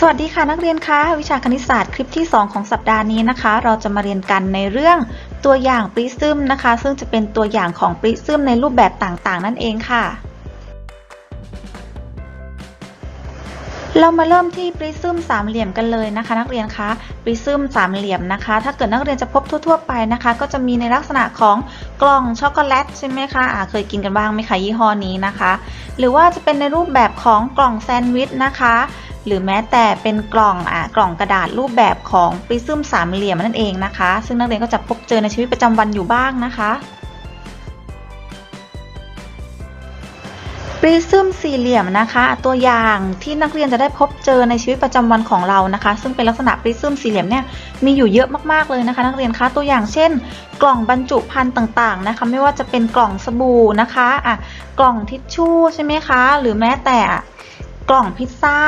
สวัสดีค่ะนักเรียนคะวิชาคณิตศาสตร์คลิปที่ 2 ของสัปดาห์นี้นะคะ เราจะมาเรียนกันในเรื่องตัวอย่างปริซึมนะคะ ซึ่งจะเป็นตัวอย่างของปริซึมในรูปแบบต่างๆ นั่นเองค่ะ เรามาเริ่มที่ปริซึมสามเหลี่ยมกันเลยนะคะ นักเรียนคะปริซึมสามเหลี่ยมนะคะ ถ้าเกิดนักเรียนจะพบทั่วๆไปนะคะ ก็จะมีในลักษณะของกล่องช็อกโกแลตใช่ไหมคะอ่าเคยกินกันบ้างไหมคะยี่ห้อนี้นะคะ หรือว่าจะเป็นในรูปแบบของกล่องแซนด์วิชนะคะ หรือแม้แต่เป็นกล่องอ่ากล่องกระดาษรูปแบบของปริซึมสามเหลี่ยมนั่นเองนะคะ ซึ่งนักเรียนก็จะพบเจอในชีวิตประจำวันอยู่บ้างนะคะปริซึมสี่เหลี่ยมนะคะ ตัวอย่างที่นักเรียนจะได้พบเจอในชีวิตประจำวันของเรานะคะ ซึ่งเป็นลักษณะปริซึมสี่เหลี่ยมเนี่ยมีอยู่เยอะมากๆเลยนะคะ นักเรียนคะตัวอย่างเช่น กล่องบรรจุภัณฑ์ต่างๆนะคะ ไม่ว่าจะเป็นกล่องสบู่นะคะอะกล่องทิชชู่ใช่ไหมคะ หรือแม้แต่ กล่องพิซซ่า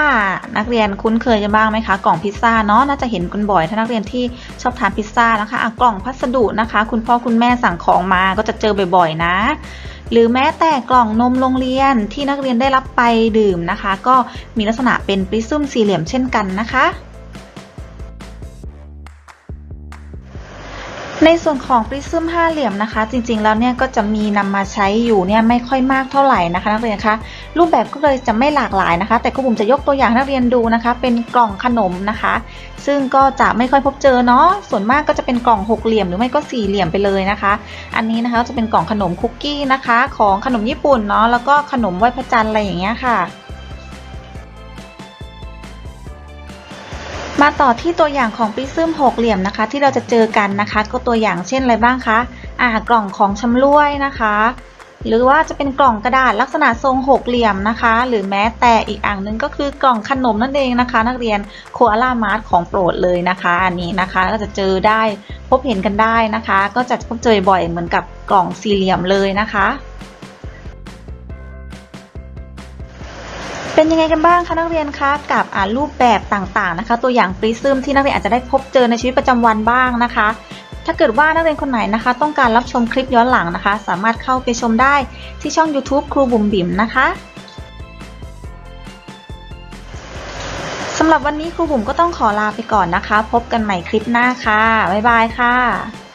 นักเรียนคุ้นเคยจะบ้างไหมคะ กล่องพิซซ่าเนาะน่าจะเห็นกันบ่อย ถ้านักเรียนที่ชอบทานพิซซ่านะคะอะกล่องพัสดุนะคะ คุณพ่อคุณแม่สั่งของมาก็จะเจอบ่อยๆ นะ หรือแม้แต่กล่องนมโรงเรียนที่นักเรียนได้รับไปดื่มนะคะ ก็มีลักษณะเป็นปริซึมสี่เหลี่ยมเช่นกันนะคะ ในส่วนของปริซึมห้าเหลี่ยมนะคะ จริงๆแล้วเนี่ยก็จะมีนำมาใช้อยู่เนี่ยไม่ค่อยมากเท่าไหร่นะคะนักเรียนคะรูปแบบก็เลยจะไม่หลากหลายนะคะ แต่ครูบุ๋มจะยกตัวอย่างนักเรียนดูนะคะ เป็นกล่องขนมนะคะ ซึ่งก็จะไม่ค่อยพบเจอเนาะส่วนมากก็จะเป็นกล่องหกเหลี่ยมหรือไม่ก็สี่เหลี่ยมไปเลยนะคะ อันนี้นะคะจะเป็นกล่องขนมคุกกี้นะคะ ของขนมญี่ปุ่นเนาะแล้วก็ขนมไหว้พระจันทร์อะไรอย่างเงี้ยค่ะ มาต่อที่ตัวอย่างของปิซึมหกเหลี่ยมนะคะ ที่เราจะเจอกันนะคะ ก็ตัวอย่างเช่นอะไรบ้างคะอ่ากล่องของชำร่วยนะคะ หรือว่าจะเป็นกล่องกระดาษลักษณะทรงหกเหลี่ยมนะคะ หรือแม้แต่อีกอ่างหนึ่งก็คือกล่องขนมนั่นเองนะคะ นักเรียนโคอาล่ามาร์ทของโปรดเลยนะคะอันนี้นะคะก็จะเจอได้พบเห็นกันได้นะคะ ก็จะพบเจอบ่อยเหมือนกับกล่องสี่เหลี่ยมเลยนะคะ เป็นยังไงกันบ้างคะนักเรียนคะกับอ่ารูปแบบต่างๆนะคะ ตัวอย่างปริซึมที่นักเรียนอาจจะได้พบเจอในชีวิตประจำวันบ้างนะคะ ถ้าเกิดว่านักเรียนคนไหนนะคะ ต้องการรับชมคลิปย้อนหลังนะคะ สามารถเข้าไปชมได้ที่ช่อง YouTube ครูบุ๋มบิ๋มนะคะสำหรับวันนี้ครูบุ๋มก็ต้องขอลาไปก่อนนะคะ พบกันใหม่คลิปหน้าค่ะบ๊ายบายค่ะ